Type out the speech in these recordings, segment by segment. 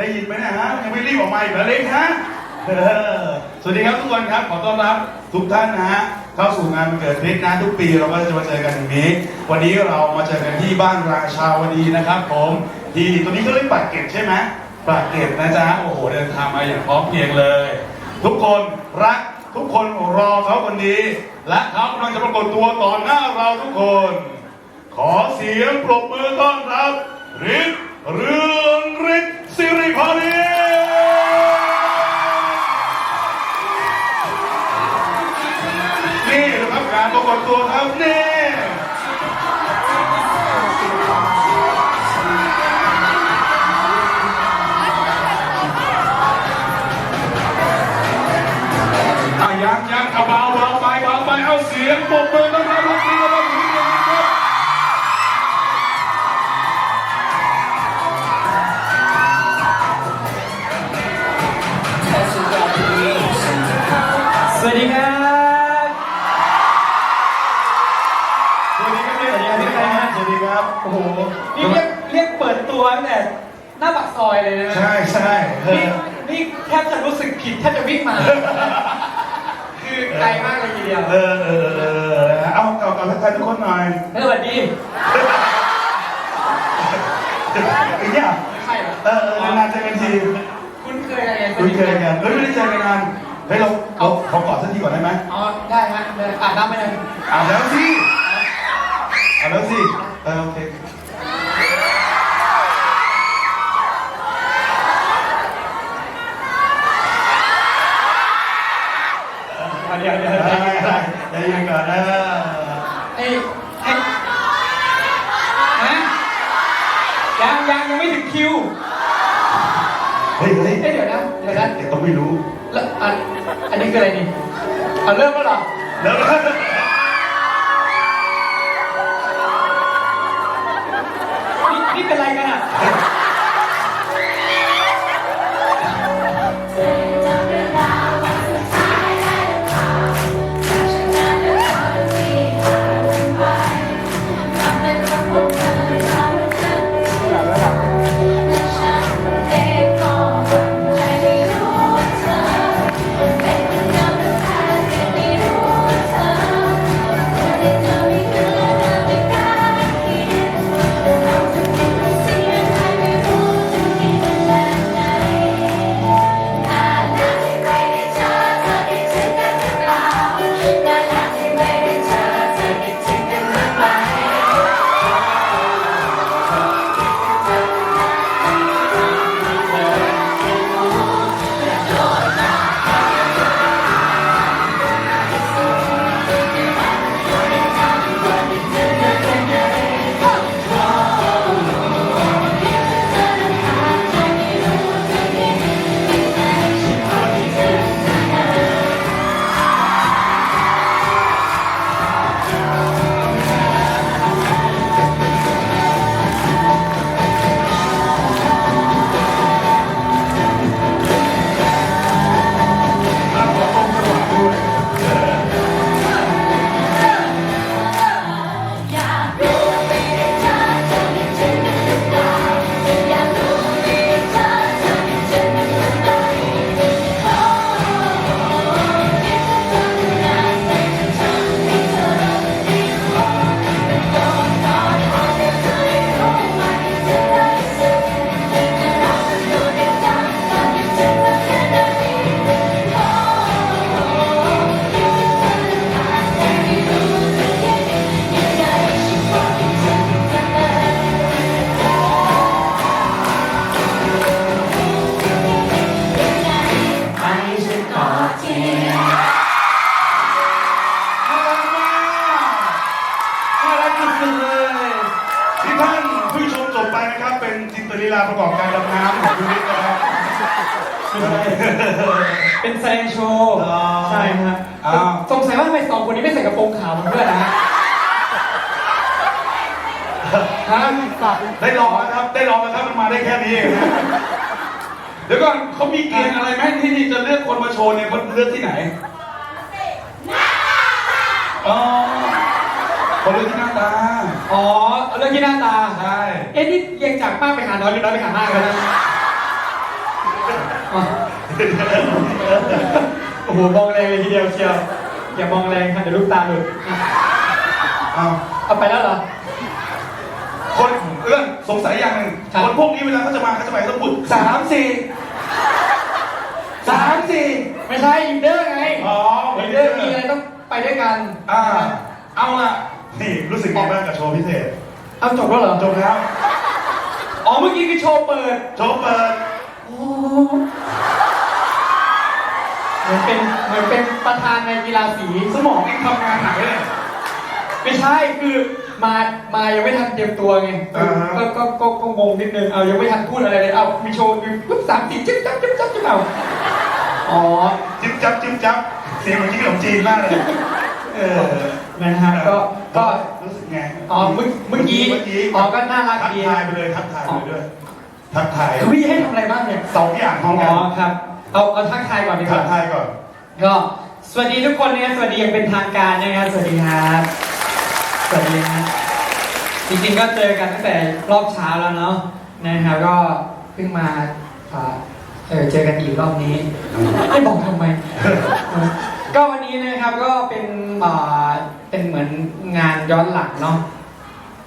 ได้ยินไหมนะฮะยังไม่รีบออกมาอีกเหรอเล็กฮะเออสวัสดีครับทุกคนครับขอต้อนรับทุกท่านนะฮะเข้าสู่งานวันเกิดเล็กนะทุกปีเราก็จะมาเจอกันอย่างนี้ วันนี้เรามาเจอกันที่บ้านราชาวดีนะครับผมที่ตรงนี้ก็เรียกปากเกร็ดใช่ไหมปากเกร็ดนะจ๊ะโอ้โหเดินทางมาอย่างพร้อมเพรียงเลย ทุกคนรักทุกคนรอเขาคนนี้ และเขากำลังจะปรากฏตัวต่อหน้าเราทุกคน ขอเสียงปรบมือต้อนรับฤทธิ์เรือ นะครับการปรากฏตัวครับนี่อะยังยังเอาเบาเบาไปเบาไปเอาเสียงปรบมือต้อนรับ ไอ้เนี่ยไม่ใช่เหรอเออเออนานๆเจอกันที คุณเคยกันไงคุ้นเคยกันเฮ้ยไม่ได้เจอกันนานเฮ้ยเราเราขอกอดสักทีก่อนได้ไหมอ๋อได้ฮะเดินอาบน้ำไปเลย อ่านแล้วสิอ่านแล้วสิเออโอเค อะเดี๋ยวเดี๋ยว ได้ เดี๋ยว ได้ได้ยังก่อนเออ ไอ้ไอ้ฮะยังยังยังไม่ถึงคิว เฮ้ยเฮ้ยเอ้ยเดี๋ยวนะเดี๋ยวนะเด็กก็ไม่รู้ แล้วอันอันนี้คืออะไรนี่เอาเริ่มแล้วเหรอ แล้ว ได้ลองนะครับ ได้ลองนะครับมันมาได้แค่นี้เองนะเดี๋ยวก่อนเขามีเกณฑ์อะไรไหมที่นี่จะเลือกคนมาโชว์เนี่ยเขาเลือกที่ไหนอ๋อเขาเลือกที่หน้าตา อ๋อเอาเรื่องที่หน้าตา ใช่ เอ๊ะนี่เรียงจากมากไปหาน้อยหรือน้อยไปหามากแล้วนะอ๋อโอ้โหมองแรงเลยทีเดียวเชียว อย่ามองแรงค่ะเดี๋ยวลูกตาหลุดอะเอาเอาไปแล้วเหรอ คนเรื่องสงสัยอย่างหนึ่งครับ คนพวกนี้เวลาเขาจะมาเขาจะไปต้องพูดสามสี่สามสี่ไม่ใช่อินเดอร์ไงอ๋ออินเดอร์มีอะไรต้องไปด้วยกันอ่า เอาละนี่รู้สึกไงบ้างกับโชว์พิเศษเอาจบแล้วเหรอจบแล้วอ๋อเมื่อกี้คือโชว์เปิดโชว์เปิดโอ้เหมือนเป็นเหมือนเป็นประธานในกีฬาสี สมองเองทำงานหนักเลย ไม่ใช่คือ มามายังไม่ทันเตรียมตัวไงอ่าฮะ ก็ก็ก็ก็งงนิดนึงเอายังไม่ทันพูดอะไรเลยเอามีโชว์มีปุ๊บสามสี่จิ๊บจับจิ๊บจับจิ๊บเอาอ๋อจิ๊บจับจิ๊บจับเสียงเหมือนกินขนมจีนมากเลยเออนะฮะก็ก็รู้สึกไงอ๋อเมื่อเมื่อกี้เมื่อกี้อ๋อก็น่ารักทักดีทายไปเลยทักทายไปเลยด้วยทักทายคือพี่ให้ทำอะไรบ้างเนี่ยสองอย่างพร้อมอ๋กัอนครับ เอาเอาทักทายก่อนดีกทัว่ากทายก่อน ก็สวัสดีทุกคนนะครับสวัสดีอย่างเป็นทางการนะครับสวัสดีครับ สวัสดีนะจริงๆก็เจอกันตั้งแต่รอบเช้าแล้วเนาะนะครับก็เพิ่งมาอ่าเออเจอกันอีกรอบนี้ไม่บอกทำไม ก็วันนี้นะครับก็เป็นอ่าเป็นเหมือนงานย้อนหลังเนาะ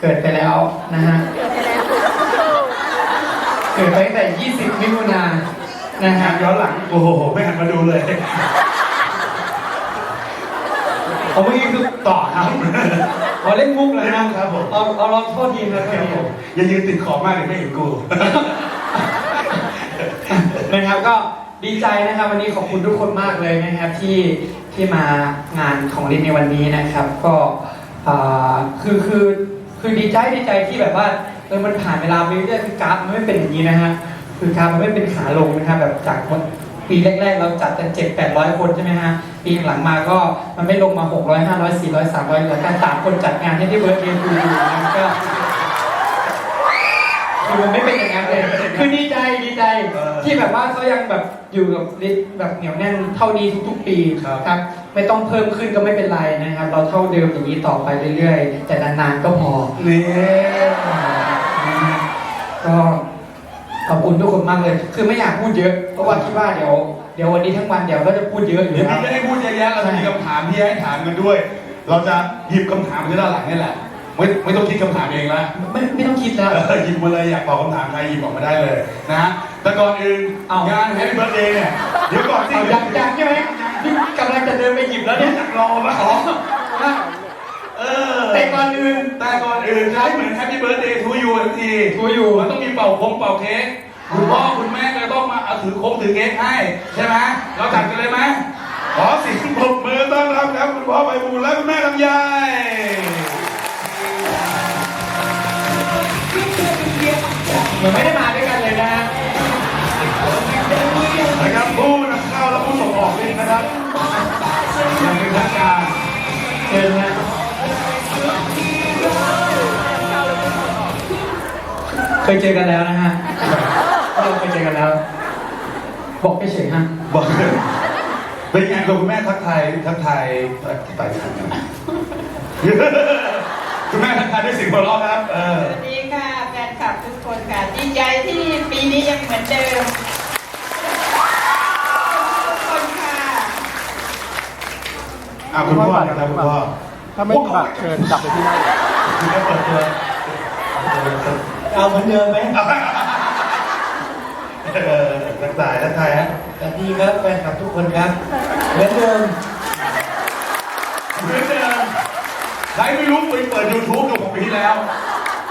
เกิดไปแล้วนะฮะเกิดไปตั้งแต่ 20 มิถุนายนนะงาฮะ นย้อนหลัง โอ้โห ไม่หันมาดูเลยเอาเมื่อกี้คือต่อครับข อเล่นมุกเลยนะครับผม เอาเอาลองโทษทีครับโทษทีอย่ายืนติดขอบมากเดี๋ยวไม่เห็นกูนะครับก็ดีใจนะครับ วันนี้ขอบคุณทุกคนมากเลยนะครับที่ที่มางานของลินในวันนี้นะครับ ก็อ่าคือคือคือดีใจดีใจที่แบบว่าเออมันผ่านเวลาไปเรื่อยๆคือกราฟมันไม่เป็นอย่างนี้นะฮะคือกราฟมันไม่เป็นขาลงนะครับแบบจากวัน ปีแรก ๆ เราจัดกันเจ็ดแปดร้อยคนใช่ไหมฮะ ปีหลังมาก็มันไม่ลงมาหกร้อยห้าร้อยสี่ร้อยสามร้อยแล้วการสามคนจัดงานให้ที่เบิร์ดเดย์ดูอยู่นะก็คือมันไม่เป็นอย่างนั้นเลย คือดีใจดีใจเออที่แบบว่าเขายังแบบอยู่กับลิสแบบเหนียวแน่นเท่านี้ทุกๆ ปีครับครับไม่ต้องเพิ่มขึ้นก็ไม่เป็นไรนะครับ เราเท่าเดิมอย่างนี้ต่อไปเรื่อยๆ แต่นานๆก็พอนี่นะฮะก็ ขอบคุณทุกคนมากเลย คือไม่อยากพูดเยอะ เพราะว่าคิดว่าเดี๋ยว เดี๋ยววันนี้ทั้งวันเดี๋ยวก็จะพูดเยอะอยู่เดี๋ยวแล้ว พี่จะให้พูดเยอะแยะเราจะมีคำถามที่ให้ถามกันด้วย เราจะหยิบคำถามที่ด้านหลังนี่แหละ ไม่ไม่ต้องคิดคำถามเองละไม่ไม่ต้องคิดแล้ว เออหยิบมาเลยอยากตอบคำถามใครหยิบออกมาได้เลยนะฮะแต่ก่อนอื่นเอา งาน Happy Birthday เนี่ยเดี๋ยวก่อนสิเอายังยังใช่ไหมนี่กำลังจะเดินไปหยิบแล้วเนี่เนี่ยยจักรอมาอ๋อ เออ แต่ก่อนอื่นแต่ก่อนอื่นจะให้เหมือน Happy Birthday to you ทันทีทูอยู่มันต้องมีเป่าคงเป่าเค้กคุณพ่อคุณแม่ก็ต้องมาเอาถือคงถือเค้กให้ ใช่ไหมเราจัดกันเลยไหมขอเสิงปรบมือต้อนรับครับคุณพ่อใบบูลย์และคุณแม่ลำไยเหมือนไม่ได้มาด้วยกันเลยนะฮะนะครับผู้นำเข้าและผู้ส่งออกนี่นะครับอย่างเป็นทางการ เชิญนะ เคยเจอกันแล้วนะฮะเราเคยเจอกันแล้ว บอกไปเฉยๆฮะบอกเลยเป็นไงคุณแม่ทักทายทักทายไปทันกันคุณแม่ทักทายด้วยเสียงหัวเราะครับเออสวัสดีค่ะแฟนคลับทุกคนค่ะดีใจที่ปีนี้ยังเหมือนเดิมทุกคนค่ะอะคุณพ่อนะครับคุณพ่อถ้าไม่มีบัตรเชิญกลับไปที่นั่นคุณพ่อเปิดตัว เอาเหมือนเดิมไหมเออทักทายทักทายฮะสวัสดีครับแฟนคลับทุกคนครับ เหมือนเดิมเหมือนเดิมใครไม่รู้ไปเปิด YouTube ดูของปีที่แล้ว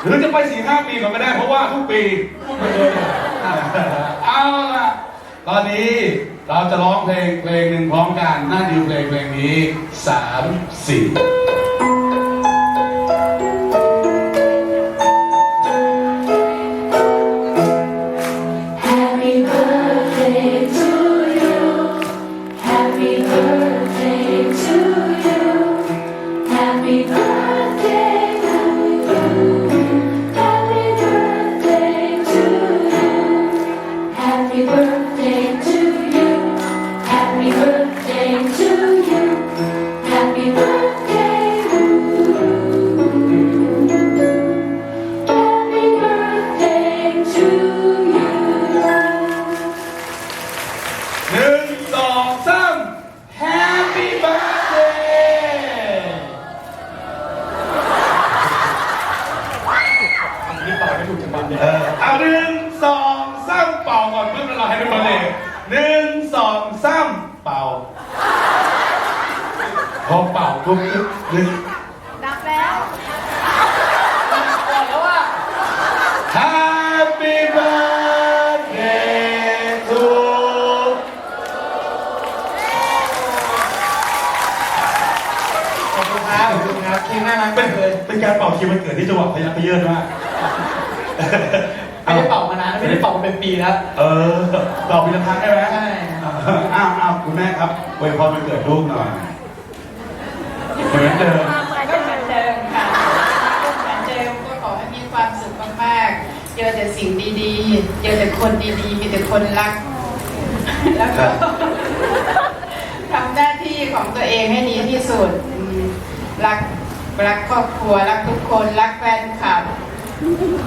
หรือจะไปสี่ห้าปีก่อนก็ได้เพราะว่าทุกปีพูดเหมือนเดิมเอาล่ะตอนนี้เราจะร้องเพลงเพลงหนึ่งพร้อมกันหน้าดิวเพลงเพลงนี้สามสี่ พอเป่าปุ๊บนึกดับแล้วบอกแล้วว่า Happy birthday to ขอบคุณครับขอบคุณครับเค้กน่ารักเป็มานกเลยเป็นการเป่าคีย์วันเกิดที่จังหวะพยักพเยินมากไม่ได้เป่ามานานไม่ได้เป่ามาเป็นปีแล้ว เออเป่าปีละครั้งได้ไหมใช่อ้าวอ้าวคุณแม่ครับอวยพรวันเกิดลูกหน่อย เหมือนเดิมก็เหมือนเดิมค่ะก็เหมือนเดิมก็ขอให้มีความสุขมากๆ เจอแต่สิ่งดีๆ เจอแต่คนดีๆ มีแต่คนรัก แล้วก็ทำหน้าที่ของตัวเองให้ดีที่สุด รักรักครอบครัว รักทุกคน รักแฟนคลับ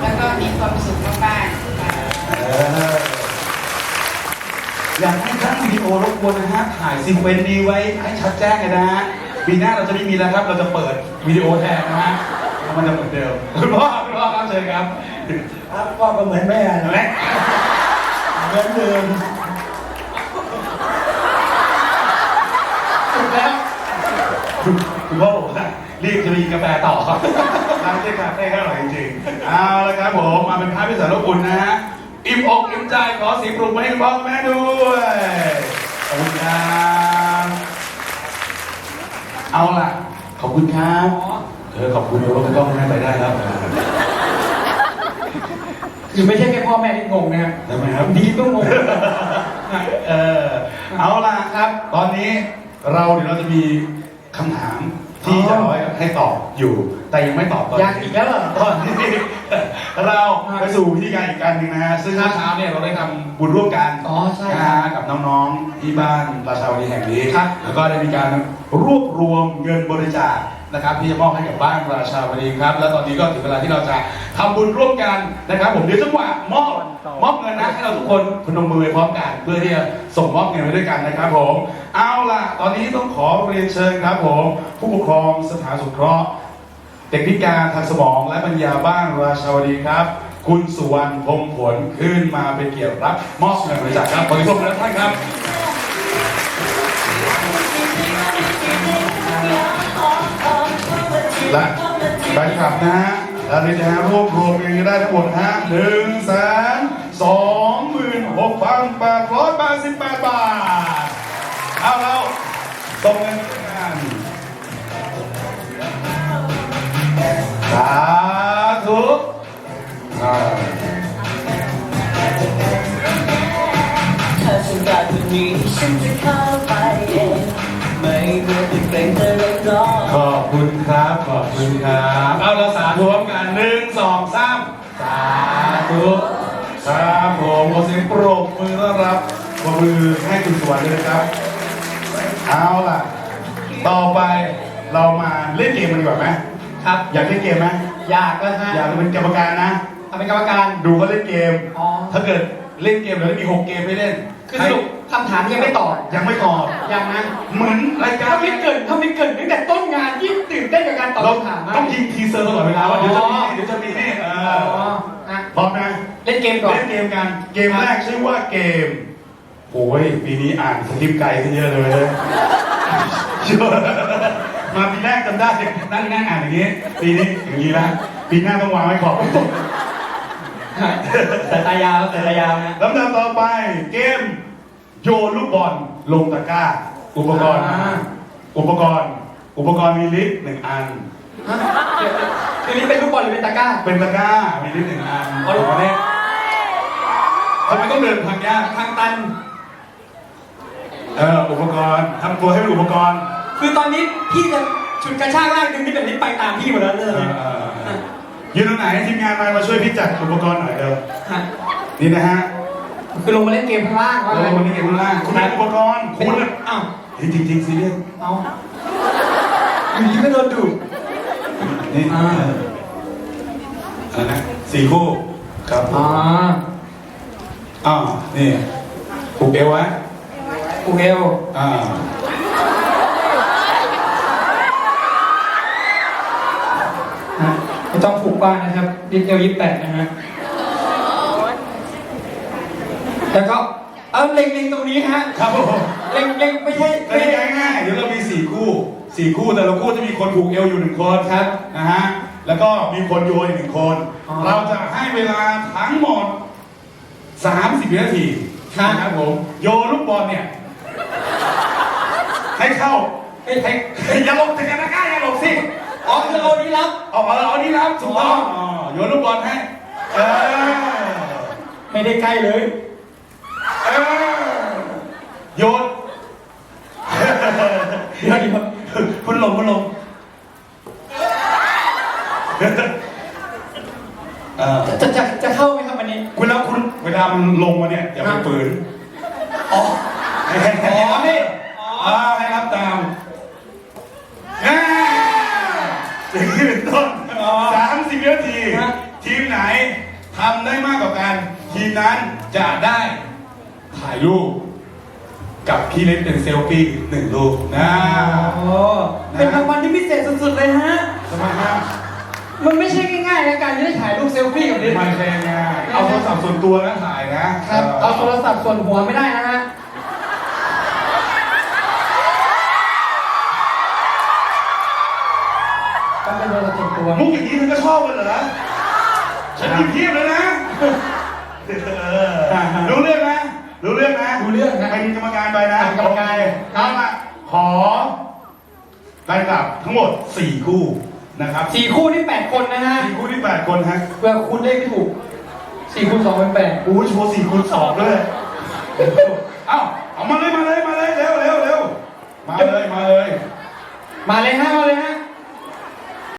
แล้วก็มีความสุขมากๆค่ะเอออยากให้ท่านวิดีโอรบกวนนะฮะ ถ่ายซีเควนต์นี้ไว้ให้ชัดแจ้งเลยนะฮะ ปีหน้าเราจะไม่มีแล้วครับ เราจะเปิดวิดีโอแทนนะฮะแล้วมันจะเหมือนเดิมคุณพ่อคุณพ่อครับเชิญครับครับพ่อก็เหมือนแม่นะและเหมือนเดิมถูกแล้วคุณคุณพ่อบอกว่ารีบจะมีกาแฟต่อครับร้านเจ๊คาเฟ่ก็อร่อยจริงๆเอาละครับผมมาเป็นภาพพิเศษรบกวนนะฮะอิ่มอกอิ่มใจขอเสียงปรบมือให้คุณพ่อคุณแม่ด้วยขอบคุณครับ เอาล่ะ ขอบคุณครับเออขอบคุณเลยว่าคุณพ่อคุณแม่ไปได้แล้วคือไม่ใช่แค่พ่อแม่ที่งงนะครับทำไมครับดีก็งงเออเอาล่ะครับ ตอนนี้เราเดี๋ยวเราจะมีคำถาม ที่จะเอาไว้ให้ตอบอยู่ แต่ยังไม่ตอบตอนอยากนี้อีกแล้วเหรอ ตอนนี้เราไปสู่พิธีการอีกการหนึ่งนะฮะซึ่งเมื่อเช้าเนี่ยเราได้ทำบุญร่วมกันอ๋อใช่นะครัฮะบ กับน้องๆที่บ้านราชาวดีแห่งนี้ครับแล้วก็ได้มีการรวบรวมเงินบริจาค นะครับที่จะมอบให้กับบ้านราชาวดีครับ และตอนนี้ก็ถึงเวลาที่เราจะทำบุญร่วมกันนะครับ ผมเดี๋ยวจังหวะมอบมอบเงินนะให้เราทุกคนพนมมือไปพร้อมกัน เพื่อที่จะส่งมอบเงินไปด้วยกันนะครับผมเอาล่ะ ตอนนี้ต้องขอเรียนเชิญครับผม ผู้ปกครองสถานสงเคราะห์ เด็กพิการทางสมองและปัญญาบ้านราชาวดีครับ คุณสุวรรณพงผลขึ้นมาเป็นเกียรติรับ มอบเงินบริจาคครับขอทุกท่านท่านครับ และแฟนคลับนะฮะตอนนี้นะฮะรวบรวมเงินได้ทั้งหมดฮะหนึ่งแสนสองหมื่นหกพันแปดร้อยแปดสิบแปดบาท เอาเราส่งเงินกันสาธุอ่าถ้าฉันได้คนนี้ฉันจะเข้าไปเองไม่เพื่อจะเกรงจะเล็กน้อยขอบคุณ ขอบคุณครับเอาเราสาธุพร้อมกันหนึ่งสองสามสาธุครับผมขอเสียงปรบมือต้อนรับปรบมือให้คุณสวนเลยนะครับ เอาล่ะ ต่อไปเรามาเล่นเกมกันดีกว่าไหมครับ อยากเล่นเกมไหมอยากแล้วฮะอยากเป็นกรรมการนะ ทำเป็นกรรมการ ดูเขาเล่นเกม อ๋อ ถ้าเกิดเล่นเกมแล้วมีหกเกมให้เล่น คือสรุปคำถามยังไม่ตอบยังไม่ตอบยังนะเหมือนรายการถ้าไม่เกิดถ้าไม่เกิดตั้งแต่ต้นงานยิ่งตื่นเต้นกับการตอบเราคำถามมากต้องยิงทีเซอร์ตลอดเวลาว่าเดี๋ยวจะมีนี่เดี๋ยวจะมีนี่เออ๋ออนะพร้อมนะเล่นเกมก่อนเล่นเกมกันเกมแรกชื่อว่าเกมโอ้ยปีนี้อ่านสคริปต์ไกลขึ้นเยอะเลยเชื่อมาปีแรกจำได้นั่งนั่งอ่านอย่างนี้ปีนี้อย่างนี้ละปีหน้าต้องวางไว้ขอบ สายตายาวสายตายาวนะลำดับต่อไปเกมโยนลูกบอลลงตะกร้า อุปกรณ์อ่าอุปกรณ์ อุปกรณ์มีลิฟต์หนึ่งอันฮะเดี๋ยวคือนี่เป็นลูกบอลหรือเป็นตะกร้า เป็นตะกร้ามีลิฟต์หนึ่งอันเอาลูกบอลเนี่ยทำไมต้องเดินทางยากทางตัน เอออุปกรณ์ทำตัวให้เป็นอุปกรณ์ คือตอนนี้พี่จะฉุดกระชากลากดึงนี่แบบนี้ไปตามพี่หมดแล้วเลเอยอเออเออ ยืนตรงไหนทีมงานมามาช่วยพี่จัดอุปกรณ์หน่อยเร็วฮะนี่นะฮะคือลงมาเล่นเกมข้างล่างว่าเราวันนี้เก็บข้างล่างคุณมีอุปกรณ์เป็นคุณอะอ้าวเฮ้ยจริงจริงซีเรียสเอาอยู่ดีก็โดนดูดนี่อ่าอะไรนะสี่คู่ครับอ๋ออ่านี่ผูกเอวไว้กูเอลอ่า ฮะ ไม่ต้องผูกบ้านนะครับดิสเอลยี่แปดนะฮะแล้วก็เออเล็งๆตรงนี้ฮะครับผมเล็งเล็งไม่ใช่กติกาง่ายๆเดี๋ยวเรามีสี่คู่สี่คู่แต่ละคู่จะมีคนผูกเอวอยู่หนึ่งคนครับนะฮะแล้วก็มีคนโยนอีกหนึ่งคนอ๋อเราจะให้เวลาทั้งหมด30วินาทีครับนะครับผมโยนลูกบอลเนี่ยให้เข้าให้ให้อย่าหลบแต่กันนะกล้าอย่าหลบสิ อ๋อคือเอานี้รับออกมาเอานี่ครับถูกต้องอ๋อโยนลูกบอลให้เออไม่ได้ใกล้เลยเออโยนเดี๋ยวเดี๋ยวคุณหลงคุณหลงเออจะจะจะเข้าไหมครับวันนี้คุณแล้วคุณเวลามันลงมาเนี่ยอย่าไปฝืนอ๋อให้ให้ให้อ๋อนี่ ทีทีมไหนทำได้มากกว่ากัน ทีมนั้นจะได้ถ่ายรูปกับพี่เล็กเป็นเซลฟี่หนึ่งรูปนะโอ้เป็นรางวัลที่พิเศษสุดๆเลยฮะสมัครครับมันไม่ใช่ง่ายๆนะการที่ได้ถ่ายรูปเซลฟี่กับลิศไม่ใช่ง่ายเอาโทรศัพท์ส่วนตัวนะถ่ายนะครับเอาโทรศัพท์ส่วนหัวไม่ได้นะ ฮะต้องเป็นโทรศัพท์ส่วนตัวมุกอย่างนี้เธอก็ชอบกันเหรอฉันยิ้มเทียบเลยนะเออรู้เรื่องนะรู้เรื่องนะรู้เรื่องนะเป็นกรรมการไปนะเป็นกรรมการโอเคครับอะขอได้กลับทั้งหมด 4 คู่นะครับสี่คู่นี่แปดคนนะฮะสี่คู่ที่8คนฮะเพื่อคุณเลขไม่ถูกสี่คูณสองเป็นแปดอู้โชว์สี่คูณสองด้วยเอ้าเอามาเลยมาเลยมาเลยเร็วเร็วเร็วมาเลยมาเลย มาเลยฮะมาเลยฮะ